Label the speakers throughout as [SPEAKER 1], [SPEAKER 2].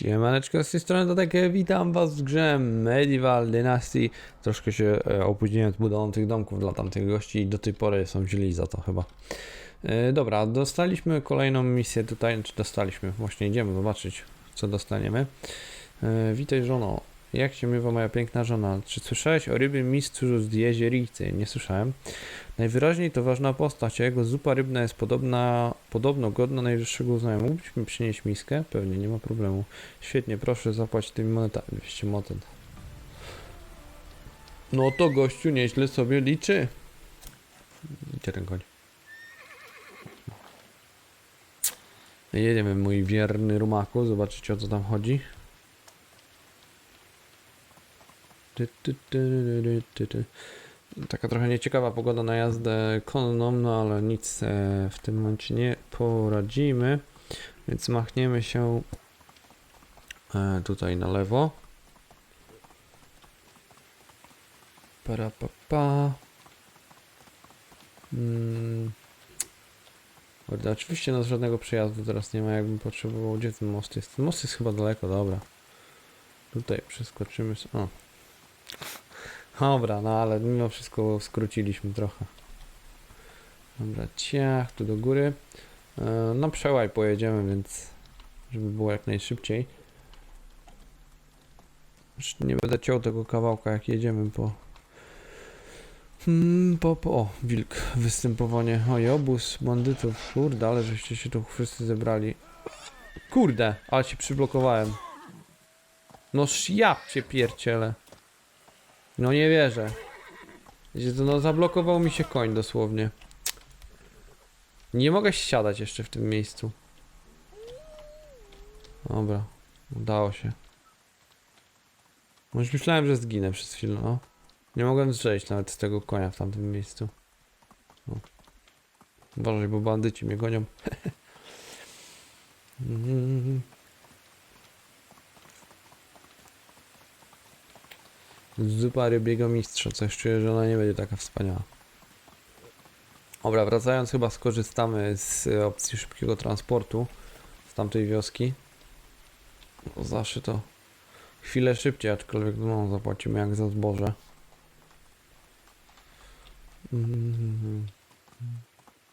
[SPEAKER 1] Siemaneczko, z tej strony Dodek, witam was w grze Medieval Dynasty. Troszkę się e, opóźniłem z budową tych domków dla tamtych gości i do tej pory są źli za to chyba. E, dobra, dostaliśmy kolejną misję tutaj, czy dostaliśmy? Właśnie idziemy zobaczyć, co dostaniemy. E, witaj żono, jak się miewa moja piękna żona? Czy słyszałeś o rybim mistrzu z jezioricy? Nie słyszałem. Najwyraźniej to ważna postać, a jego zupa rybna jest podobna, podobno godna najwyższego uznania. Mógłbyś mi przynieść miskę? Pewnie, nie ma problemu. Świetnie, proszę zapłać tymi monetami. 200 monet. No to gościu nieźle sobie liczy. Gdzie ten koń? Jedziemy, mój wierny rumaku, zobaczycie o co tam chodzi. Ty, ty, ty, ty, ty, ty. Taka trochę nieciekawa pogoda na jazdę konną, no ale nic e, w tym momencie nie poradzimy. Więc machniemy się e, tutaj na lewo. Para pa, pa. Mm. Kurde, oczywiście no żadnego przejazdu teraz nie ma, jakbym potrzebował. Gdzie ten most jest? Ten most jest chyba daleko, dobra. Tutaj przeskoczymy. O. Dobra, no ale mimo wszystko skróciliśmy trochę. Dobra, ciach, tu do góry. E, Na przełaj pojedziemy, więc żeby było jak najszybciej. Już nie będę ciął tego kawałka, jak jedziemy po... Hmm, po, po, o, wilk, występowanie. Oj, obóz bandytów, kurde, ale żeście się tu wszyscy zebrali. Kurde, ale się przyblokowałem. No ja cię pierciele. No nie wierzę. No zablokował mi się koń dosłownie. Nie mogę siadać jeszcze w tym miejscu. Dobra, udało się. Już myślałem, że zginę przez chwilę, no. Nie mogłem zrzeć nawet z tego konia w tamtym miejscu. O. Uważaj, bo bandyci mnie gonią. Mm. Zupa rybiego mistrza. Coś czuję, że ona nie będzie taka wspaniała. Dobra, wracając chyba skorzystamy z e, opcji szybkiego transportu z tamtej wioski. Zawsze to chwilę szybciej, aczkolwiek no, zapłacimy jak za zboże. Mhm.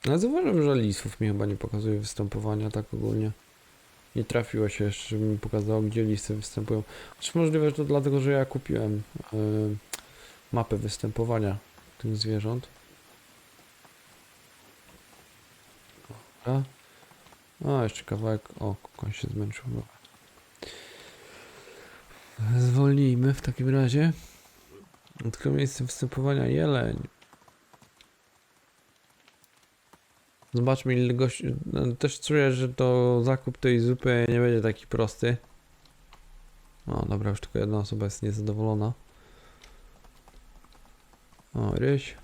[SPEAKER 1] Ale zauważyłem, że lisów mi chyba nie pokazuje występowania tak ogólnie. Nie trafiło się jeszcze, mi pokazało, gdzie lisy występują. Czy możliwe, że to dlatego, że ja kupiłem y, mapę występowania tych zwierząt. Dobra. O, jeszcze kawałek. O, koń się zmęczył. Zwolnijmy w takim razie. Tylko miejsce występowania jeleń. Zobaczmy ile gości... no, Też czuję, że to zakup tej zupy nie będzie taki prosty. O, dobra, już tylko jedna osoba jest niezadowolona. O, ryś.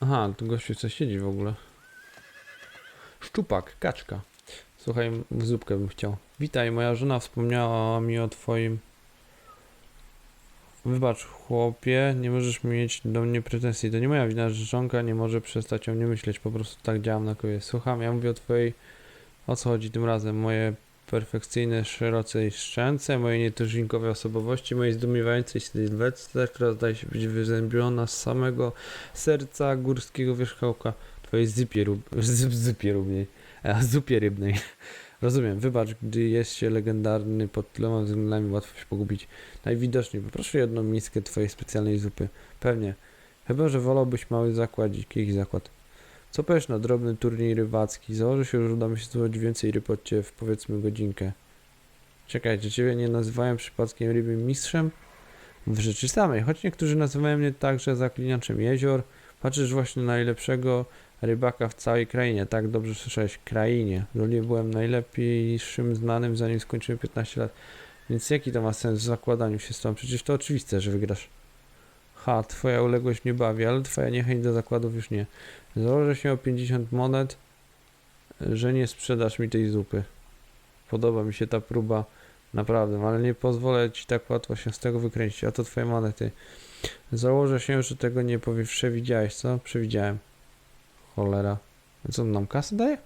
[SPEAKER 1] Aha, tu gościu co siedzi w ogóle. Szczupak, kaczka. Słuchaj, zupkę bym chciał. Witaj, moja żona wspomniała mi o twoim... Wybacz, chłopie, nie możesz mieć do mnie pretensji. To nie moja wina, że żonka nie może przestać o mnie myśleć. Po prostu tak działam na kobiet. Słucham, ja mówię o twojej... O co chodzi tym razem? Moje perfekcyjne, szeroce i szczęce, mojej nietuzinkowej osobowości, mojej zdumiewającej sylwetce, która zdaje się być wyzębiona z samego serca górskiego wierzchołka. Twojej zypie, rób... zyp, zypie rybnej. A, zupie rybnej. Rozumiem, wybacz, gdy jest się legendarny pod tyloma względami łatwo się pogubić. Najwidoczniej poproszę jedną miskę twojej specjalnej zupy. Pewnie. Chyba, że wolałbyś mały zakładzik, ich zakład. Co powiesz na drobny turniej rybacki? Założę się, że uda mi się zdobyć więcej ryb od ciebie w powiedzmy godzinkę. Czekaj, czy ciebie nie nazywają przypadkiem rybym mistrzem? W rzeczy samej, choć niektórzy nazywają mnie także zaklinaczem jezior, patrzysz właśnie na najlepszego rybaka w całej krainie. Tak dobrze słyszałeś, krainie. Ludzie byłem najlepszym znanym zanim skończyłem 15 lat. Więc jaki to ma sens w zakładaniu się z tobą? Przecież to oczywiste, że wygrasz. Ha, twoja uległość mnie bawi, ale twoja niechęć do zakładów już nie. Założę się o 50 monet, że nie sprzedasz mi tej zupy. Podoba mi się ta próba Naprawdę, ale nie pozwolę ci tak łatwo się z tego wykręcić. A to twoje monety. Założę się, że tego nie powie, przewidziałeś, co? Przewidziałem. Cholera. Co on nam kasę daje?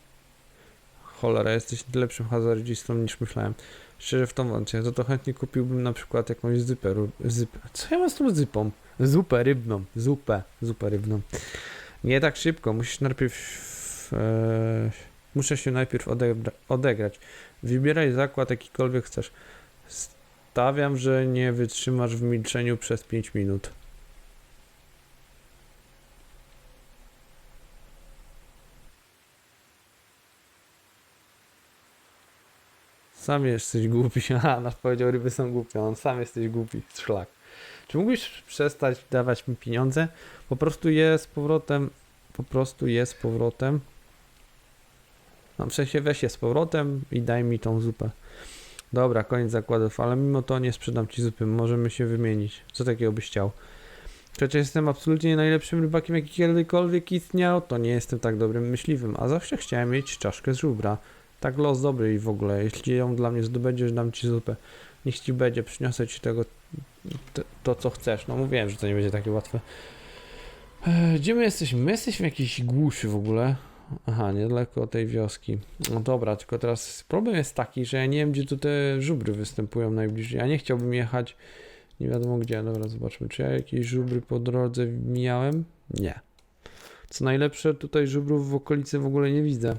[SPEAKER 1] Cholera, jesteś lepszym hazardzistą niż myślałem. Szczerze w tą wątpię. To to chętnie kupiłbym na przykład jakąś zypę. Zypę. Co ja mam z tą zypą? Zupę rybną. Zupę. Zupę rybną. Nie tak szybko. Musisz najpierw... E, muszę się najpierw odegra- odegrać. Wybieraj zakład jakikolwiek chcesz. Stawiam, że nie wytrzymasz w milczeniu przez 5 minut. Sam jesteś głupi. Aha, nasz powiedział, ryby są głupie. On sam jesteś głupi. Szlak. Czy mógłbyś przestać dawać mi pieniądze? Po prostu je z powrotem. Po prostu je z powrotem. No, w sensie weź je z powrotem i daj mi tą zupę. Dobra, koniec zakładów, ale mimo to nie sprzedam ci zupy. Możemy się wymienić. Co takiego byś chciał? Chociaż jestem absolutnie najlepszym rybakiem, jaki kiedykolwiek istniał, to nie jestem tak dobrym myśliwym, a zawsze chciałem mieć czaszkę z żubra. Tak los dobry i w ogóle. Jeśli ją dla mnie zdobędziesz, dam ci zupę. Niech ci będzie, przyniosę ci tego, to, to co chcesz. No mówiłem, że to nie będzie takie łatwe. Eee, Gdzie my jesteśmy? My jesteśmy w jakiejś głuszy w ogóle. Aha, niedaleko tej wioski. No dobra, tylko teraz problem jest taki, że ja nie wiem, gdzie tu te żubry występują najbliżej. Ja nie chciałbym jechać nie wiadomo gdzie. Dobra, zobaczmy, czy ja jakieś żubry po drodze mijałem? Nie. Co najlepsze, tutaj żubrów w okolicy w ogóle nie widzę.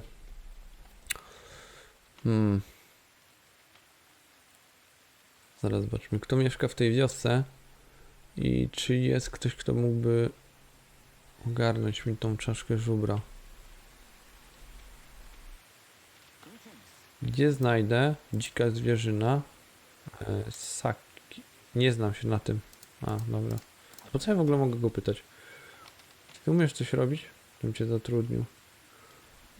[SPEAKER 1] Hmm. Zaraz zobaczmy, kto mieszka w tej wiosce i czy jest ktoś, kto mógłby ogarnąć mi tą czaszkę żubra. Gdzie znajdę dzika zwierzyna? E, saki. Nie znam się na tym. A, dobra. Po co ja w ogóle mogę go pytać? Ty umiesz coś robić? Bym cię zatrudnił.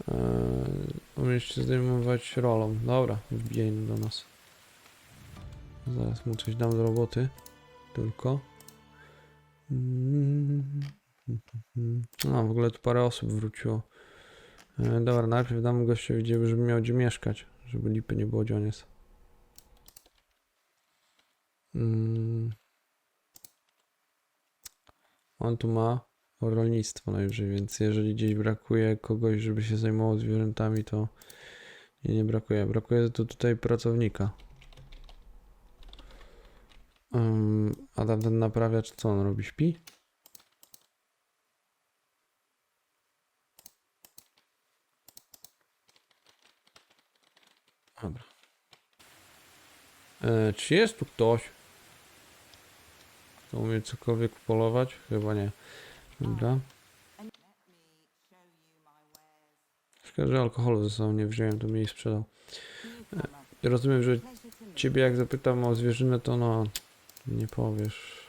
[SPEAKER 1] Eee, się zdejmować rolą. Dobra, wbijaj do nas. Zaraz mu coś dam do roboty. Tylko. A, w ogóle tu parę osób wróciło. E, dobra, najpierw dam gościowi, żeby miał gdzie mieszkać. Żeby lipy nie było, gdzie on jest. Mm. On tu ma rolnictwo najwyżej, więc jeżeli gdzieś brakuje kogoś, żeby się zajmował zwierzętami, to nie, nie brakuje. Brakuje tu tutaj pracownika. Ym, a tamten naprawiacz co on robi? Śpi? Dobra. E, czy jest tu ktoś? Kto umie cokolwiek polować? Chyba nie. Dobra. Szkoda, że alkoholu ze sobą nie wziąłem, to mi sprzedał. E, rozumiem, że ciebie jak zapytam o zwierzynę, to no... Nie powiesz.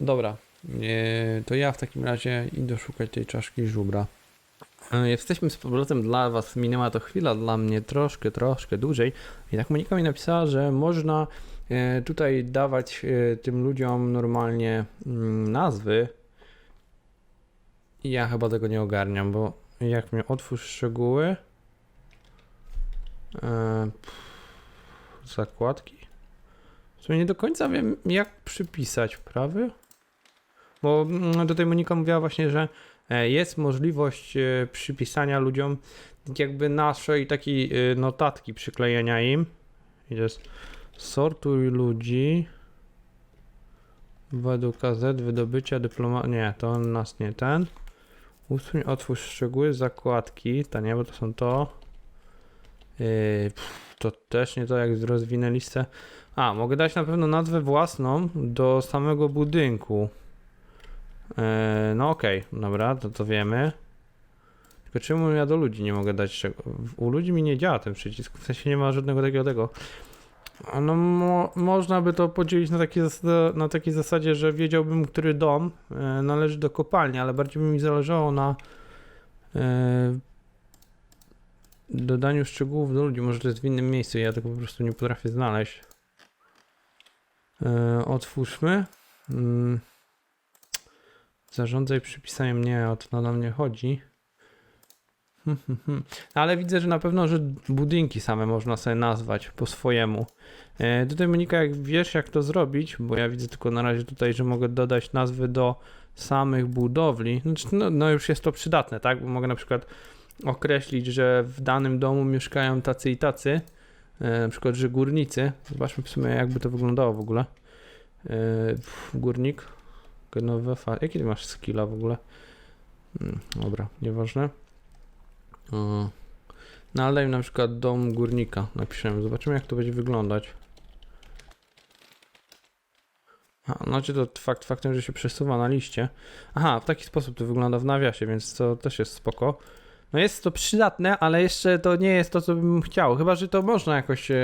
[SPEAKER 1] Dobra. Nie, to ja w takim razie idę szukać tej czaszki żubra. E, Jesteśmy z powrotem dla Was. Minęła to chwila, dla mnie troszkę, troszkę dłużej. Tak Monika mi napisała, że można e, tutaj dawać e, tym ludziom normalnie mm, nazwy. Ja chyba tego nie ogarniam, bo jak mnie otwórz szczegóły. E, zakładki. W sumie nie do końca wiem, jak przypisać, prawy? Bo mm, tutaj Monika mówiła właśnie, że e, jest możliwość e, przypisania ludziom jakby naszej takiej e, notatki, przyklejenia im. I to jest sortuj ludzi według KZ, wydobycia dyploma... Nie, to nas nie ten. Usuń, otwórz szczegóły, zakładki. To nie, bo to są to. Yy, pff, to też nie to, jak rozwinę listę. A, mogę dać na pewno nazwę własną do samego budynku. Yy, no okej, dobra, to to wiemy. Tylko czemu ja do ludzi nie mogę dać czego? U ludzi mi nie działa ten przycisk, w sensie nie ma żadnego takiego tego. No mo można by to podzielić na zasada, na takiej zasadzie, że wiedziałbym, który dom e, należy do kopalni, ale bardziej by mi zależało na e, dodaniu szczegółów do ludzi. Może to jest w innym miejscu, ja tego po prostu nie potrafię znaleźć. E, otwórzmy. Mm. Zarządzaj przypisaniem, nie, o to na mnie chodzi. Hmm, hmm, hmm. Ale widzę, że na pewno, że budynki same można sobie nazwać po swojemu. E, tutaj Monika, jak wiesz jak to zrobić, bo ja widzę tylko na razie tutaj, że mogę dodać nazwy do samych budowli. Znaczy, no, no już jest to przydatne, tak? Bo mogę na przykład określić, że w danym domu mieszkają tacy i tacy. E, na przykład, że górnicy. Zobaczmy w sumie jakby to wyglądało w ogóle. E, górnik. Genowe fa- Jaki ty masz skilla w ogóle? Mm, dobra, nieważne. O. No ale na przykład dom górnika. Napiszemy. Zobaczymy jak to będzie wyglądać. A, znaczy to fakt faktem, że się przesuwa na liście. Aha, w taki sposób to wygląda w nawiasie, więc to też jest spoko. No jest to przydatne, ale jeszcze to nie jest to, co bym chciał. Chyba, że to można jakoś e,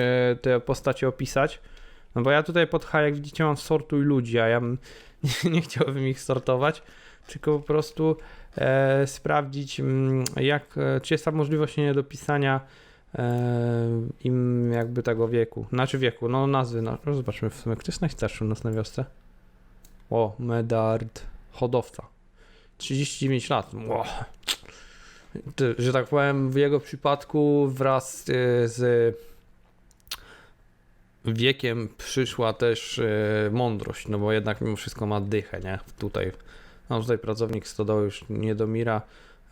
[SPEAKER 1] te postacie opisać. No bo ja tutaj pod H, jak widzicie, mam sortuj ludzi, a ja bym nie, nie chciałbym ich sortować, tylko po prostu e, sprawdzić, mm, jak, czy jest tam możliwość nie dopisania e, im jakby tego wieku. Znaczy wieku, no nazwy. No, no zobaczmy w sumie, kto jest najstarszy u nas na wiosce? O, Medard, hodowca. 39 lat. Ty, Że tak powiem, w jego przypadku wraz e, z wiekiem przyszła też e, mądrość, no bo jednak mimo wszystko ma dychę, nie? Tutaj, no tutaj pracownik stodoły już nie domira,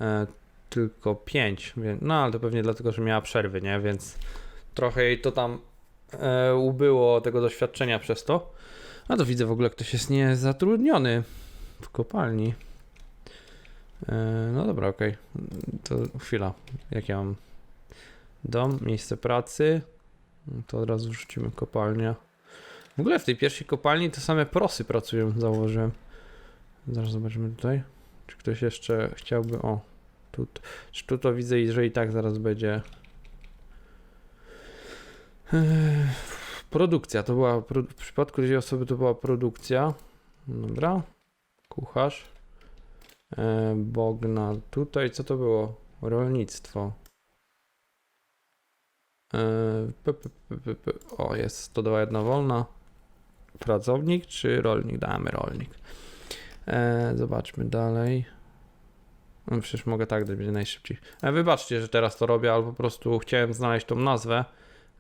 [SPEAKER 1] e, tylko 5, no ale to pewnie dlatego, że miała przerwy, nie? Więc trochę jej to tam e, ubyło tego doświadczenia przez to. A to widzę w ogóle, ktoś jest niezatrudniony w kopalni. E, no dobra, okej. To chwila. Jak ja mam dom, miejsce pracy, to od razu rzucimy kopalnia. W ogóle w tej pierwszej kopalni to same prosy pracują, założyłem. Zaraz zobaczymy tutaj. Czy ktoś jeszcze chciałby. O, tu, tu to widzę, że i tak zaraz będzie. Produkcja to była. W przypadku tej osoby to była produkcja. Dobra. Kucharz. E, Bogna. Tutaj co to było? Rolnictwo. E. O, jest to była jedna wolna. Pracownik czy rolnik? Damy rolnik. E, zobaczmy dalej. No przecież mogę tak dać, będzie najszybciej. E, wybaczcie, że teraz to robię, ale po prostu chciałem znaleźć tą nazwę.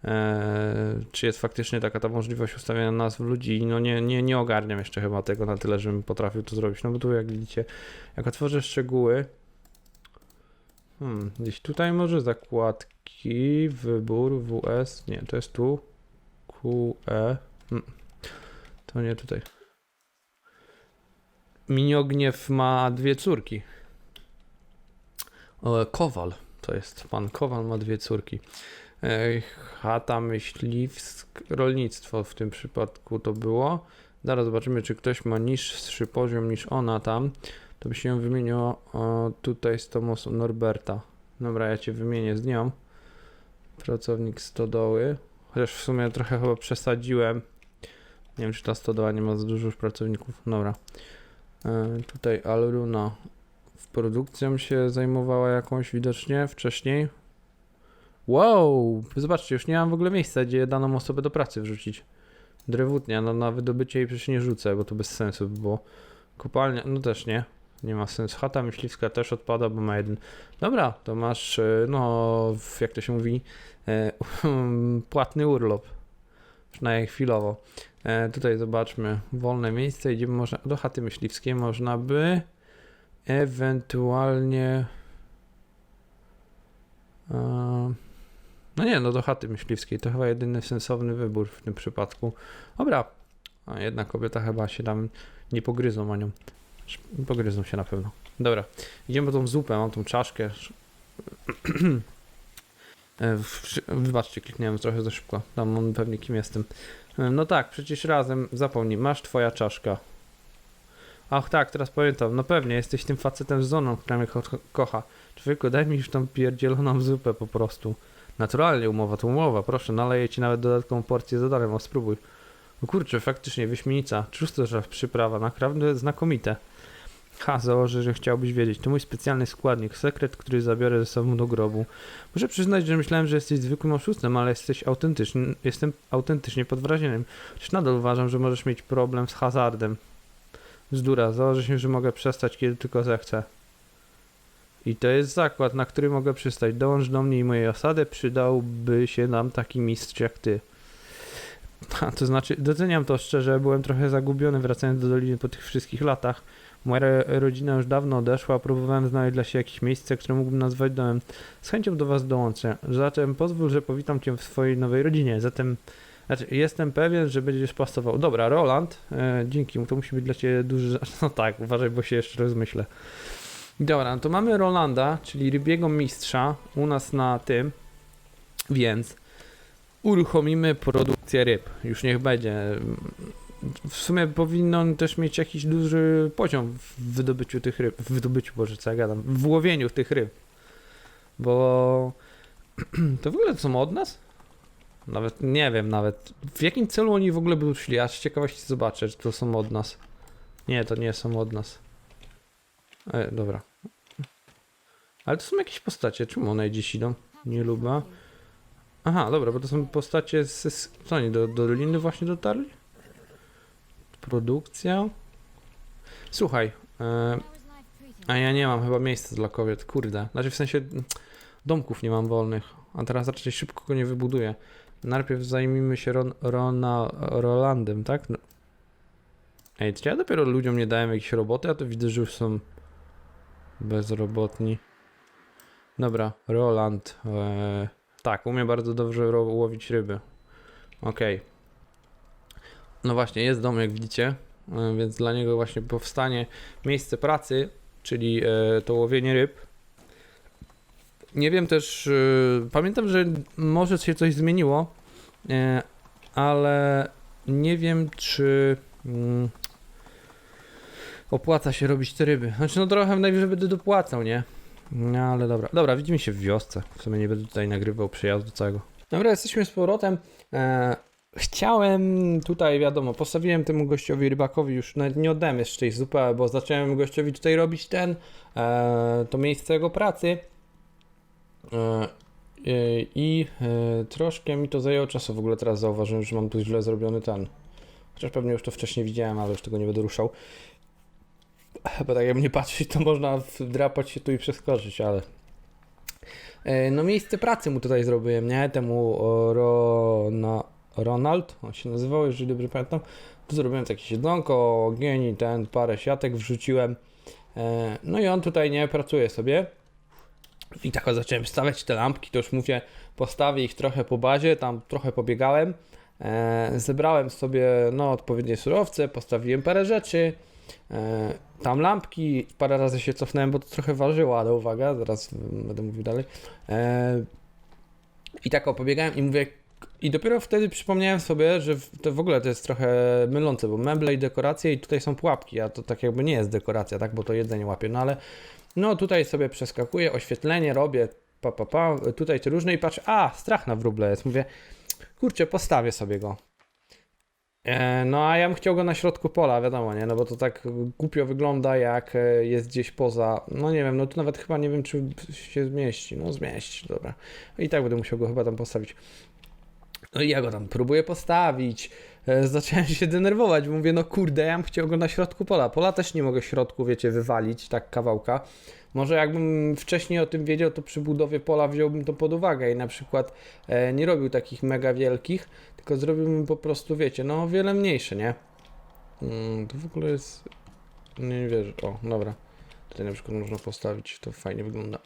[SPEAKER 1] E, czy jest faktycznie taka ta możliwość ustawienia nazw ludzi? No nie, nie, nie ogarniam jeszcze chyba tego na tyle, żebym potrafił to zrobić. No bo tu jak widzicie, jak otworzę szczegóły, hmm, gdzieś tutaj może zakładki, wybór, WS, nie, to jest tu, QE, hmm, to nie tutaj. Miniogniew ma dwie córki. O, Kowal, to jest pan Kowal ma dwie córki. E, Chata myśliwsk, rolnictwo w tym przypadku to było. Zaraz zobaczymy, czy ktoś ma niższy poziom niż ona tam. To by się ją wymieniło tutaj z osobą Norberta. Dobra, ja cię wymienię z nią. Pracownik stodoły. Chociaż w sumie trochę chyba przesadziłem. Nie wiem, czy ta stodoła nie ma za dużo pracowników. Dobra. E, tutaj Alruna w produkcją się zajmowała jakąś widocznie wcześniej. Wow, zobaczcie, już nie mam w ogóle miejsca, gdzie daną osobę do pracy wrzucić. Drewutnia, no na wydobycie jej przecież nie rzucę, bo to bez sensu by było. Kopalnia, no też nie. Nie ma sensu. Chata myśliwska też odpada, bo ma jeden. Dobra, to masz, e, no, jak to się mówi, e, płatny urlop. Przynajmniej chwilowo. E, tutaj zobaczmy, wolne miejsce, gdzie można, do chaty myśliwskiej można by ewentualnie e, no nie, no do chaty myśliwskiej, to chyba jedyny sensowny wybór w tym przypadku. Dobra, a jedna kobieta chyba się tam nie pogryzą o nią. Pogryzą się na pewno. Dobra, idziemy po tą zupę, mam tą czaszkę. E, Wybaczcie, kliknąłem trochę za szybko. Tam on pewnie kim jestem. E, No tak, przecież razem, zapomnij, masz twoja czaszka. Ach tak, teraz pamiętam, no pewnie, jesteś tym facetem z zoną, która mnie ko- kocha. Człowieku, daj mi już tą pierdzieloną zupę po prostu. Naturalnie, umowa to umowa, proszę, naleję ci nawet dodatkową porcję za darem, o spróbuj. O kurczę, faktycznie, wyśmienita. Czysto, że przyprawa, naprawdę znakomite. Ha, założę, że chciałbyś wiedzieć. To mój specjalny składnik, sekret, który zabiorę ze sobą do grobu. Muszę przyznać, że myślałem, że jesteś zwykłym oszustem, ale jesteś autentyczny. Jestem autentycznie pod wrażeniem. Chociaż nadal uważam, że możesz mieć problem z hazardem. Bzdura, założę się, że mogę przestać, kiedy tylko zechcę. I to jest zakład, na który mogę przystać. Dołącz do mnie i mojej osady, przydałby się nam taki mistrz jak ty. A, to znaczy, doceniam to szczerze, byłem trochę zagubiony wracając do Doliny po tych wszystkich latach. Moja ro- rodzina już dawno odeszła, próbowałem znaleźć dla siebie jakieś miejsce, które mógłbym nazwać domem. Z chęcią do was dołączę. Zatem pozwól, że powitam cię w swojej nowej rodzinie. Zatem, znaczy, jestem pewien, że będziesz pasował. Dobra, Roland, e, dzięki, to musi być dla ciebie duży... No tak, uważaj, bo się jeszcze rozmyślę. Dobra, no to mamy Rolanda, czyli rybiego mistrza u nas na tym, więc uruchomimy produkcję ryb. Już niech będzie. W sumie powinno on też mieć jakiś duży poziom w wydobyciu tych ryb. W wydobyciu, boże, co ja gadam, w łowieniu tych ryb. Bo to w ogóle to są od nas? Nawet nie wiem, nawet w jakim celu oni w ogóle by szli. Aż ciekawości zobaczę, czy to są od nas. Nie, to nie są od nas. E, dobra. Ale to są jakieś postacie. Czemu one gdzieś idą? Nie lubię. Aha, dobra, bo to są postacie z co oni, do, do Doliny właśnie dotarli? Produkcja? Słuchaj, e, a ja nie mam chyba miejsca dla kobiet, kurde. Znaczy w sensie domków nie mam wolnych, a teraz raczej szybko go nie wybuduję. Najpierw zajmijmy się Ron, Rona, Rolandem, tak? No. Ej, czy ja dopiero ludziom nie dałem jakieś roboty, a to widzę, że już są bezrobotni. Dobra, Roland. E, tak, umie bardzo dobrze łowić ryby. Okej. No właśnie, jest dom, jak widzicie, e, więc dla niego właśnie powstanie miejsce pracy, czyli e, to łowienie ryb. Nie wiem też, e, pamiętam, że może się coś zmieniło, ale nie wiem, czy mm, opłaca się robić te ryby. Znaczy, no trochę najwyżej będę dopłacał, nie? No ale dobra. Dobra, widzimy się w wiosce. W sumie nie będę tutaj nagrywał przejazdu całego. Dobra, jesteśmy z powrotem. Chciałem tutaj, wiadomo, postawiłem temu gościowi rybakowi już, nawet nie oddałem jeszcze tej zupy, bo zacząłem gościowi tutaj robić ten, e, to miejsce jego pracy. E, I e, troszkę mi to zajęło czasu. W ogóle teraz zauważyłem, że mam tu źle zrobiony ten. Chociaż pewnie już to wcześniej widziałem, ale już tego nie będę ruszał. Bo tak jak nie patrzeć, to można wdrapać się tu i przeskoczyć, ale... E, No miejsce pracy mu tutaj zrobiłem, nie? Temu Rona, Ronald, on się nazywał, jeżeli dobrze pamiętam. Zrobiłem takie siedzonko, ogień i ten, parę siatek wrzuciłem. E, No i on tutaj nie pracuje sobie. I tak zacząłem stawiać te lampki, to już mówię, postawię ich trochę po bazie, tam trochę pobiegałem. E, Zebrałem sobie no, odpowiednie surowce, postawiłem parę rzeczy. E, tam lampki, parę razy się cofnąłem, bo to trochę ważyło, ale uwaga, zaraz będę mówił dalej. I tak opobiegałem i mówię, i dopiero wtedy przypomniałem sobie, że to w ogóle to jest trochę mylące, bo meble i dekoracje i tutaj są pułapki, a to tak jakby nie jest dekoracja, tak, bo to jedzenie łapie, no ale no tutaj sobie przeskakuję, oświetlenie robię, pa, pa, pa, tutaj te różne i patrzę, a, strach na wróble jest, mówię, kurczę, postawię sobie go. E, No a ja bym chciał go na środku pola, wiadomo, nie? No bo to tak głupio wygląda, jak e, jest gdzieś poza. No nie wiem, no tu nawet chyba nie wiem, czy się zmieści. No zmieści, dobra. I tak będę musiał go chyba tam postawić. No i ja go tam próbuję postawić. E, Zacząłem się denerwować. Mówię, no kurde, ja bym chciał go na środku pola. Pola też nie mogę środku, wiecie, wywalić, tak kawałka. Może jakbym wcześniej o tym wiedział, to przy budowie pola wziąłbym to pod uwagę i na przykład e, nie robił takich mega wielkich, tylko zrobiłbym po prostu, wiecie, no o wiele mniejsze, nie? Mm, to w ogóle jest... Nie wierzę. O, dobra. Tutaj na przykład można postawić, to fajnie wygląda.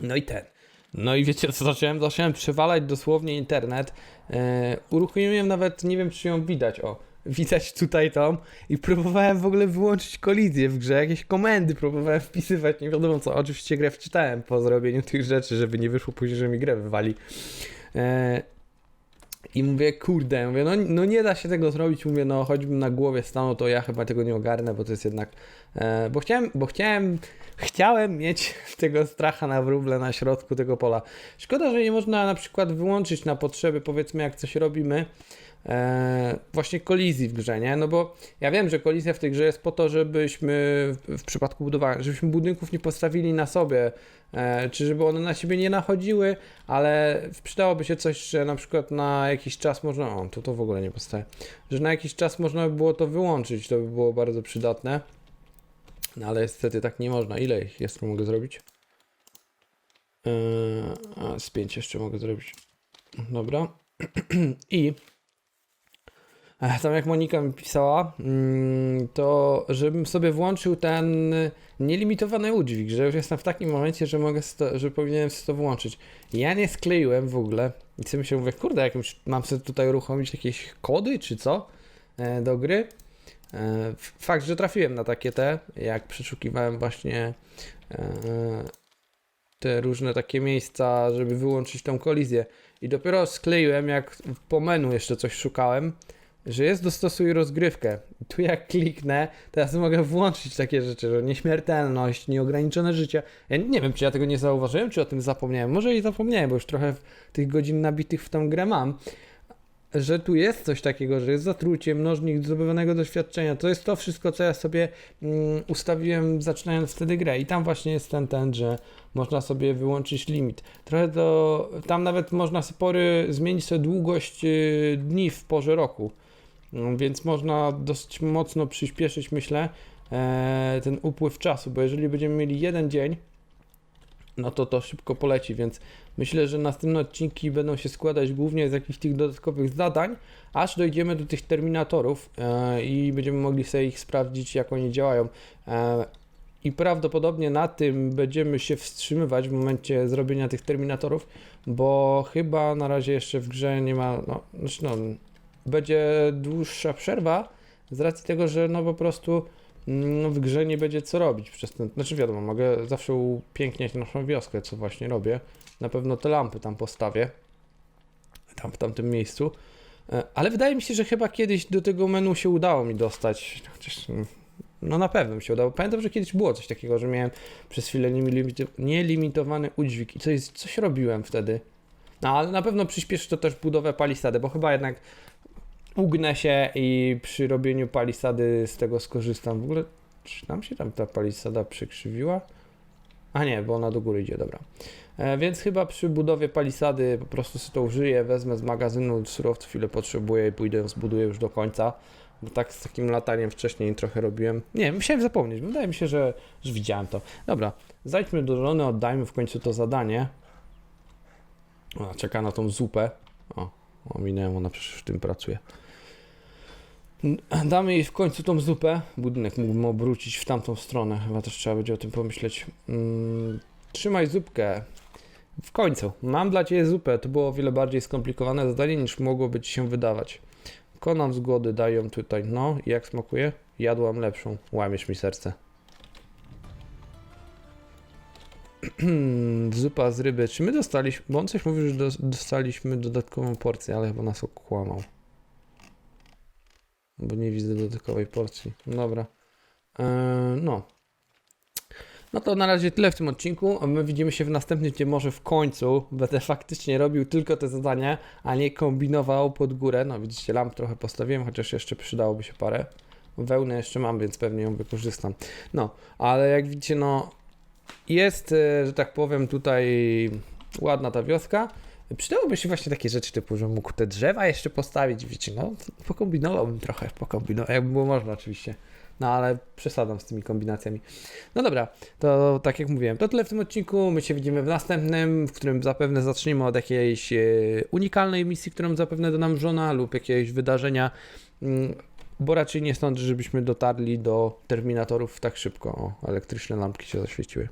[SPEAKER 1] No i ten. No i wiecie co zacząłem? Zacząłem przewalać dosłownie internet. E, uruchomiłem nawet, nie wiem czy ją widać, o. Widać tutaj tą i próbowałem w ogóle wyłączyć kolizję w grze, jakieś komendy próbowałem wpisywać, nie wiadomo co. Oczywiście grę wczytałem po zrobieniu tych rzeczy, żeby nie wyszło później, że mi grę wywali. E, i mówię, kurde, mówię, no, no nie da się tego zrobić, mówię, no choćbym na głowie stanął, to ja chyba tego nie ogarnę, bo to jest jednak, e, bo chciałem, bo chciałem, chciałem mieć tego stracha na wróble na środku tego pola. Szkoda, że nie można na przykład wyłączyć na potrzeby, powiedzmy jak coś robimy, e, właśnie kolizji w grze, nie? No bo ja wiem, że kolizja w tej grze jest po to, żebyśmy w, przypadku budowania, żebyśmy budynków nie postawili na sobie, e, czy żeby one na siebie nie nachodziły, ale przydałoby się coś, że na przykład na jakiś czas można, o, to to w ogóle nie powstaje, że na jakiś czas można by było to wyłączyć, to by było bardzo przydatne, no ale niestety tak nie można. Ile ich jest, mogę zrobić? Yy, a, spięć jeszcze mogę zrobić. Dobra. I Ech, tam jak Monika mi pisała, mm, to żebym sobie włączył ten nielimitowany udźwig, że już jestem w takim momencie, że mogę to, że powinienem sobie to włączyć. Ja nie skleiłem w ogóle i sobie myślę, mówię, kurde, jakimś, mam sobie tutaj uruchomić jakieś kody czy co e, do gry. E, fakt, że trafiłem na takie te, jak przeszukiwałem właśnie e, te różne takie miejsca, żeby wyłączyć tą kolizję. I dopiero skleiłem, jak po menu jeszcze coś szukałem, że jest dostosuj rozgrywkę. Tu jak kliknę, teraz mogę włączyć takie rzeczy, że nieśmiertelność, nieograniczone życie. Ja nie wiem, czy ja tego nie zauważyłem, czy o tym zapomniałem. Może i zapomniałem, bo już trochę tych godzin nabitych w tą grę mam. Że tu jest coś takiego, że jest zatrucie, mnożnik zdobywanego doświadczenia. To jest to wszystko, co ja sobie mm, ustawiłem zaczynając wtedy grę. I tam właśnie jest ten, ten, że można sobie wyłączyć limit. Trochę to, tam nawet można sobie pory, zmienić sobie długość y, dni w porze roku. No, Więc można dosyć mocno przyspieszyć, myślę, e, ten upływ czasu, bo jeżeli będziemy mieli jeden dzień, no to to szybko poleci, więc myślę, że następne odcinki będą się składać głównie z jakichś tych dodatkowych zadań, aż dojdziemy do tych terminatorów e, i będziemy mogli sobie ich sprawdzić, jak oni działają. E, I prawdopodobnie na tym będziemy się wstrzymywać w momencie zrobienia tych terminatorów, bo chyba na razie jeszcze w grze nie ma, no, znaczy no będzie dłuższa przerwa z racji tego, że no po prostu w grze nie będzie co robić przez ten, znaczy wiadomo, mogę zawsze upiękniać naszą wioskę, co właśnie robię. Na pewno te lampy tam postawię, tam w tamtym miejscu. E, Ale wydaje mi się, że chyba kiedyś do tego menu się udało mi dostać. Chociaż, mm, no na pewno mi się udało. Pamiętam, że kiedyś było coś takiego, że miałem przez chwilę nielimitowany udźwig i coś, coś robiłem wtedy. No ale na pewno przyspieszy to też budowę palisady, bo chyba jednak ugnę się i przy robieniu palisady z tego skorzystam. W ogóle, czy nam się tam ta palisada przykrzywiła? A nie, bo ona do góry idzie, dobra. E, więc chyba przy budowie palisady po prostu sobie to użyję, wezmę z magazynu surowców, ile potrzebuję i pójdę, zbuduję już do końca. Bo tak z takim lataniem wcześniej trochę robiłem. Nie, musiałem zapomnieć, wydaje mi się, że, że widziałem to. Dobra, zajdźmy do żony, oddajmy w końcu to zadanie. O, czeka na tą zupę. O, ominąłem, ona przecież w tym pracuje. Damy jej w końcu tą zupę. Budynek mógłbym obrócić w tamtą stronę. Chyba też trzeba będzie o tym pomyśleć. Mm, trzymaj zupkę. W końcu. Mam dla Ciebie zupę. To było o wiele bardziej skomplikowane zadanie niż mogłoby Ci się wydawać. Konam z głody, tutaj. No, jak smakuje? Jadłam lepszą. Łamiesz mi serce. Zupa z ryby. Czy my dostaliśmy... Bo on coś mówił, że dos- dostaliśmy dodatkową porcję, ale chyba nas okłamał. Bo nie widzę dodatkowej porcji. Dobra. Eee, no. No to na razie tyle w tym odcinku. My widzimy się w następnym, gdzie może w końcu będę faktycznie robił tylko te zadania, a nie kombinował pod górę. No widzicie, lamp trochę postawiłem, chociaż jeszcze przydałoby się parę. Wełnę jeszcze mam, więc pewnie ją wykorzystam. No, ale jak widzicie, no jest, e, że tak powiem, tutaj ładna ta wioska. Przydałoby się właśnie takie rzeczy typu, że mógł te drzewa jeszcze postawić, wiecie, no pokombinowałbym trochę, pokombinował, jakby było można oczywiście. No ale przesadzam z tymi kombinacjami. No dobra, to tak jak mówiłem, to tyle w tym odcinku. My się widzimy w następnym, w którym zapewne zaczniemy od jakiejś e, unikalnej misji, którą zapewne da nam żona lub jakiegoś wydarzenia, mm, bo raczej nie sądzę, żebyśmy dotarli do terminatorów tak szybko. O, elektryczne lampki się zaświeciły.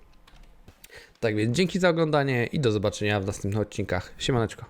[SPEAKER 1] Tak więc dzięki za oglądanie i do zobaczenia w następnych odcinkach. Siemaneczko.